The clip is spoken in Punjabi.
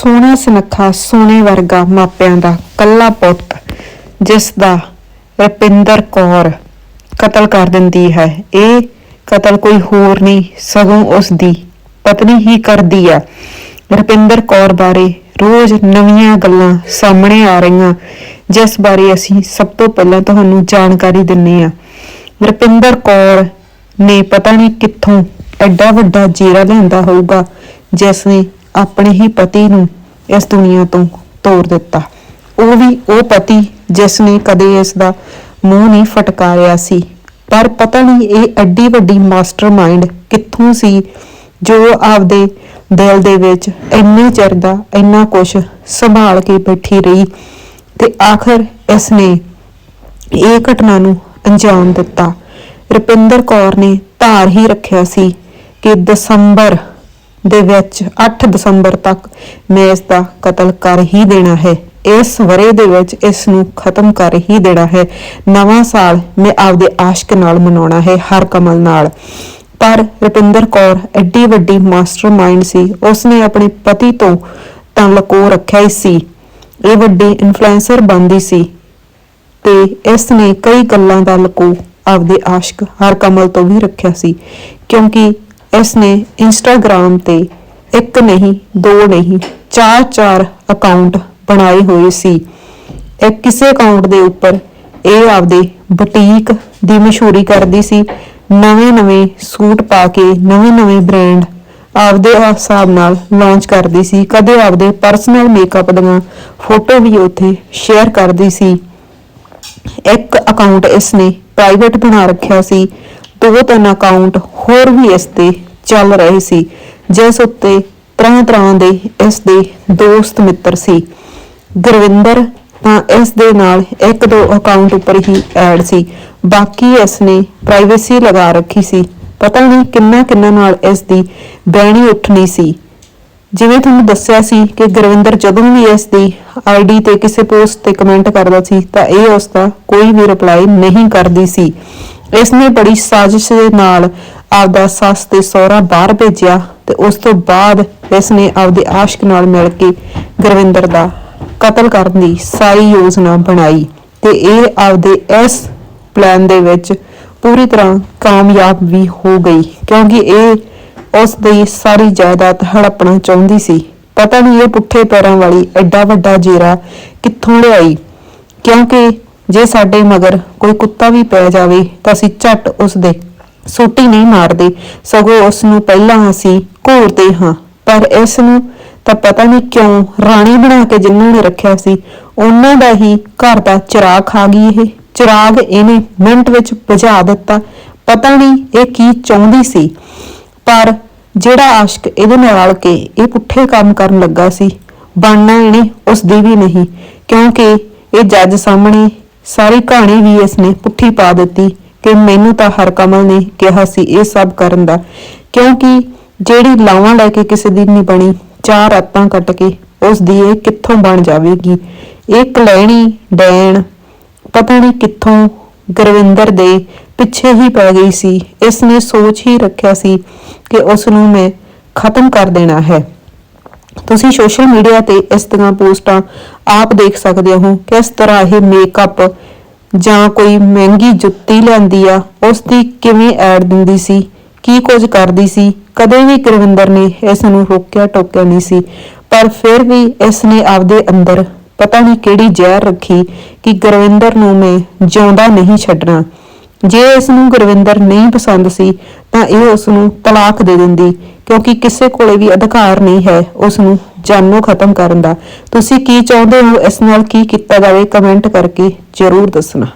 ਸੋਹਣਾ ਸੁਨੱਖਾ ਸੋਨੇ ਵਰਗਾ ਮਾਪਿਆਂ ਦਾ ਕੱਲਾ ਪੁੱਤ, ਜਿਸ ਦਾ ਰਪਿੰਦਰ ਕੌਰ ਕਤਲ ਕਰ ਦਿੰਦੀ ਹੈ। ਇਹ ਕਤਲ ਕੋਈ ਹੋਰ ਨਹੀਂ, ਸਗੋਂ ਉਸ ਦੀ ਪਤਨੀ ਹੀ ਕਰਦੀ ਆ। ਰਪਿੰਦਰ ਕੌਰ ਬਾਰੇ ਰੋਜ਼ ਨਵੀਆਂ ਗੱਲਾਂ ਸਾਹਮਣੇ ਆ ਰਹੀਆਂ, ਜਿਸ ਬਾਰੇ ਅਸੀਂ ਸਭ ਤੋਂ ਪਹਿਲਾਂ ਤੁਹਾਨੂੰ ਜਾਣਕਾਰੀ ਦਿੰਨੇ ਆ ਰਪਿੰਦਰ ਕੌਰ ਨੇ ਪਤਾ ਨਹੀਂ ਕਿੱਥੋਂ ਐਡਾ ਵੱਡਾ ਜੇਰਾ ਲਿਆਂਦਾ ਹੋਊਗਾ, ਜਿਸ ਨੇ ਆਪਣੇ ਹੀ ਪਤੀ ਨੂੰ ਇਸ ਦੁਨੀਆ ਤੋਂ ਤੋੜ ਦਿੱਤਾ। ਉਹ ਵੀ ਉਹ ਪਤੀ ਜਿਸ ਨੇ ਕਦੇ ਇਸ ਦਾ ਮੂੰਹ ਨਹੀਂ ਫਟਕਾਰਿਆ ਸੀ। ਪਰ ਪਤਾ ਨਹੀਂ ਇਹ ਐਡੀ ਵੱਡੀ ਮਾਸਟਰਮਾਈਂਡ ਕਿੱਥੋਂ ਸੀ ਜੋ ਆਪਦੇ ਦਿਲ ਦੇ ਵਿੱਚ ਇੰਨੇ ਚਿਰ ਦਾ ਇੰਨਾ ਕੁਝ ਸੰਭਾਲ ਕੇ ਬੈਠੀ ਰਹੀ ਤੇ ਆਖਰ ਇਸ ਨੇ ਇਹ ਘਟਨਾ ਨੂੰ ਅੰਜਾਮ ਦਿੱਤਾ। ਰੁਪਿੰਦਰ ਕੌਰ ਨੇ ਧਾਰ ਹੀ ਰੱਖਿਆ ਸੀ ਕਿ ਦਸੰਬਰ ਦੇ ਵਿੱਚ 8 ਦਸੰਬਰ ਤੱਕ ਮੈਂ ਇਸ ਦਾ ਕਤਲ ਕਰ ਹੀ ਦੇਣਾ ਹੈ। ਇਸ ਵਰੇ ਦੇ ਵਿੱਚ ਇਸ ਨੂੰ ਖਤਮ ਕਰ ਹੀ ਦੇਣਾ ਹੈ। ਨਵਾਂ ਸਾਲ ਮੈਂ ਆਪਦੇ ਆਸ਼ਕ ਨਾਲ ਮਨਾਉਣਾ ਹੈ, ਹਰ ਕਮਲ ਨਾਲ। ਪਰ ਰੁਪਿੰਦਰ ਕੌਰ ਐਡੀ ਵੱਡੀ ਮਾਸਟਰਮਾਈਂਡ ਸੀ। ਉਸਨੇ ਆਪਣੇ ਪਤੀ ਤੋਂ ਤਾਂ ਲਕੋ ਰੱਖਿਆ ਹੀ ਸੀ। ਇਹ ਵੱਡੀ ਇਨਫਲੂਐਂਸਰ ਬਣਦੀ ਸੀ ਤੇ ਇਸ ਨੇ ਕਈ ਗੱਲਾਂ ਦਾ ਲਕੋ ਆਪਦੇ ਆਸ਼ਕ, ਹਰ ਕਮਲ ਤੋਂ ਵੀ ਰੱਖਿਆ ਸੀ। ਕਿਉਂਕਿ ਇਸ ਨੇ ਇੰਸਟਾਗ੍ਰam ਤੇ ਇੱਕ ਨਹੀਂ, ਦੋ ਨਹੀਂ, ਚਾਰ ਚਾਰ ਅਕਾਊਂਟ ਬਣਾਏ ਹੋਏ ਸੀ। ਇਹ ਕਿਸੇ ਅਕਾਊਂਟ ਦੇ ਉੱਪਰ ਇਹ ਆਪਦੇ ਬੁਟੀਕ ਦੀ ਮਸ਼ਹੂਰੀ ਕਰਦੀ ਸੀ। ਨਵੇਂ-ਨਵੇਂ ਸੂਟ ਪਾ ਕੇ ਨਵੇਂ-ਨਵੇਂ ਬ੍ਰਾਂਡ ਆਪਦੇ ਹਿਸਾਬ ਨਾਲ ਲਾਂਚ ਕਰਦੀ ਸੀ। ਕਦੇ ਆਪਦੇ ਪਰਸਨਲ ਮੇਕਅਪ ਦੀਆਂ ਫੋਟੋ ਵੀ ਉੱਥੇ ਸ਼ੇਅਰ ਕਰਦੀ ਸੀ। ਇੱਕ ਅਕਾਊਂਟ ਇਸ ਨੇ ਪ੍ਰਾਈਵੇਟ ਬਣਾ ਰੱਖਿਆ ਸੀ। ਦੋ ਤਿੰਨ ਅਕਾਊਂਟ ਹੋਰ ਵੀ ਇਸ ਤੇ ਚੱਲ ਰਹੇ ਸੀ, ਜਿਸ ਉੱਤੇ ਤਰ੍ਹਾਂ ਤਰ੍ਹਾਂ ਦੇ ਇਸ ਦੇ ਦੋਸਤ ਮਿੱਤਰ ਸੀ। ਗੁਰਵਿੰਦਰ ਤਾਂ ਇਸ ਦੇ ਨਾਲ ਇੱਕ ਦੋ ਅਕਾਊਂਟ ਉੱਪਰ ਹੀ ਐਡ ਸੀ। ਬਾਕੀ ਇਸ ਨੇ ਪ੍ਰਾਈਵੇਸੀ ਲਗਾ ਰੱਖੀ ਸੀ। ਪਤਾ ਨਹੀਂ ਕਿੰਨਾ ਕਿੰਨਾ ਨਾਲ ਇਸ ਦੀ ਬਹਿਣੀ ਉੱਠਣੀ ਸੀ। ਜਿਵੇਂ ਤੁਹਾਨੂੰ ਦੱਸਿਆ ਸੀ ਕਿ ਗੁਰਵਿੰਦਰ ਜਦੋਂ ਵੀ ਇਸ ਦੀ ਆਈਡੀ ਤੇ ਕਿਸੇ ਪੋਸਟ ਤੇ ਕਮੈਂਟ ਕਰਦਾ ਸੀ, ਤਾਂ ਇਹ ਉਸ ਦਾ ਕੋਈ ਵੀ ਰਿਪਲਾਈ ਨਹੀਂ ਕਰਦੀ ਸੀ। ਇਸ ਨੇ ਬੜੀ ਸਾਜ਼ਿਸ਼ ਦੇ ਨਾਲ ਆਪਦਾ ਸੱਸ ਤੇ ਸਹੁਰਾ ਬਾਹਰ ਭੇਜਿਆ ਤੇ ਉਸ ਤੋਂ ਬਾਅਦ ਇਸ ਨੇ ਆਪਦੇ ਆਸ਼ਕ ਨਾਲ ਮਿਲ ਕੇ ਗੁਰਵਿੰਦਰ ਦਾ ਕਤਲ ਕਰਨ ਦੀ ਸਾਰੀ ਯੋਜਨਾ ਬਣਾਈ ਤੇ ਇਹ ਆਪਦੇ ਇਸ ਪਲਾਨ ਦੇ ਵਿੱਚ ਪੂਰੀ ਤਰ੍ਹਾਂ ਕਾਮਯਾਬ ਵੀ ਹੋ ਗਈ ਕਿਉਂਕਿ ਇਹ ਉਸ ਦੀ ਸਾਰੀ ਜਾਇਦਾਦ ਹੜਪਣਾ ਚਾਹੁੰਦੀ ਸੀ। ਪਤਾ ਨਹੀਂ ਇਹ ਪੁੱਠੇ ਪੈਰਾਂ ਵਾਲੀ ਐਡਾ ਵੱਡਾ ਜੇਰਾ ਕਿੱਥੋਂ ਲਿਆਈ ਕਿਉਂਕਿ ਜੇ ਸਾਡੇ ਮਗਰ ਕੋਈ ਕੁੱਤਾ ਵੀ ਪੈ ਜਾਵੇ, ਤਾਂ ਅਸੀਂ ਝੱਟ ਉਸ ਦੇ ਸੋਟੀ ਨਹੀਂ ਮਾਰਦੇ। ਸਗੋਂ ਉਸ ਨੂੰ ਪਹਿਲਾਂ ਅਸੀਂ ਘੂਰਦੇ ਹਾਂ। ਪਰ ਇਸ ਨੂੰ ਤਾਂ ਪਤਾ ਨਹੀਂ ਕਿਉਂ ਰਾਣੀ ਬਣਾ ਕੇ ਜਿਨ੍ਹਾਂ ਨੇ ਰੱਖਿਆ ਸੀ, ਉਹਨਾਂ ਦਾ ਹੀ ਘਰ ਦਾ ਚਿਰਾਗ ਖਾ ਗਈ ਇਹ। ਚਿਰਾਗ ਇਹਨੇ ਮਿੰਟ ਵਿੱਚ ਬੁਝਾ ਦਿੱਤਾ। ਪਤਾ ਨਹੀਂ ਇਹ ਕੀ ਚਾਹੁੰਦੀ ਸੀ। ਪਰ ਜਿਹੜਾ ਆਸ਼ਕ ਇਹਦੇ ਨਾਲ ਰਲ ਕੇ ਇਹ ਪੁੱਠੇ ਕੰਮ ਕਰਨ ਲੱਗਾ ਸੀ, ਬਣਨਾ ਇਹਨੇ ਉਸ ਦੀ ਵੀ ਨਹੀਂ। ਕਿਉਂਕਿ ਇਹ ਜੱਜ ਸਾਹਮਣੇ ਸਾਰੀ ਕਹਾਣੀ ਵੀ ਇਸਨੇ ਪੁੱਠੀ ਪਾ ਦਿੱਤੀ ਕਿ ਮੈਨੂੰ ਤਾਂ ਹਰ ਕਮਲ ਨੇ ਕਿਹਾ ਸੀ ਇਹ ਸਭ ਕਰਨ ਦਾ, ਕਿਉਂਕਿ ਜਿਹੜੀ ਲਾਵਾਂ ਲੈ ਕੇ ਕਿਸੇ ਦੀ ਨਹੀਂ ਬਣੀ, ਚਾਰ ਰਾਤਾਂ ਕੱਟ ਕੇ ਉਸ ਦੀ ਇਹ ਕਿੱਥੋਂ ਬਣ ਜਾਵੇਗੀ? ਇਹ ਕਲੈਣੀ, ਡੈਣ, ਪਤਾ ਨਹੀਂ ਕਿੱਥੋਂ ਗੁਰਵਿੰਦਰ ਦੇ ਪਿੱਛੇ ਹੀ ਪੈ ਗਈ ਸੀ। ਇਸ ਨੇ ਸੋਚ ਹੀ ਰੱਖਿਆ ਸੀ ਕਿ ਉਸ ਨੂੰ ਮੈਂ ਖਤਮ ਕਰ ਦੇਣਾ ਹੈ। ਤੁਸੀਂ ਸੋਸ਼ਲ ਮੀਡੀਆ ਤੇ ਇਸ ਤਰ੍ਹਾਂ ਪੋਸਟਾਂ ਆਪ ਦੇਖ ਸਕਦੇ ਹੋ ਕਿਸ ਤਰ੍ਹਾਂ ਇਹ ਮੇਕਅਪ ਜਾਂ ਕੋਈ ਮਹਿੰਗੀ ਜੁੱਤੀ ਲੈਂਦੀ ਆ ਉਸ ਦੀ ਕਿਵੇਂ ਐਡ ਦਿੰਦੀ ਸੀ, ਕੀ ਕੁਝ ਕਰਦੀ ਸੀ, ਕਦੇ ਵੀ ਗੁਰਵਿੰਦਰ ਨੇ ਇਸ ਨੂੰ ਰੋਕਿਆ ਟੋਕਿਆ ਨਹੀਂ ਸੀ। ਪਰ ਫਿਰ ਵੀ ਇਸ ਨੇ ਆਪਦੇ ਅੰਦਰ ਪਤਾ ਨਹੀਂ ਕਿਹੜੀ ਜ਼ਹਿਰ ਰੱਖੀ ਕਿ ਗੁਰਵਿੰਦਰ ਨੂੰ ਮੈਂ ਜਿਉਂਦਾ ਨਹੀਂ ਛੱਡਣਾ। ਜੇ ਇਸ ਨੂੰ ਗੁਰਵਿੰਦਰ ਨਹੀਂ ਪਸੰਦ ਸੀ, ਤਾਂ ਇਹ ਉਸ ਨੂੰ ਤਲਾਕ ਦੇ ਦਿੰਦੀ, ਕਿਉਂਕਿ ਕਿਸੇ ਕੋਲੇ ਵੀ ਅਧਿਕਾਰ ਨਹੀਂ ਹੈ ਉਸ ਨੂੰ ਜਾਨੋਂ ਖਤਮ ਕਰਨ ਦਾ। ਤੁਸੀਂ ਕੀ ਚਾਹੁੰਦੇ ਹੋ, ਇਸ ਨਾਲ ਕੀ ਕੀਤਾ ਜਾਵੇ, ਕਮੈਂਟ ਕਰਕੇ ਜ਼ਰੂਰ ਦੱਸਣਾ।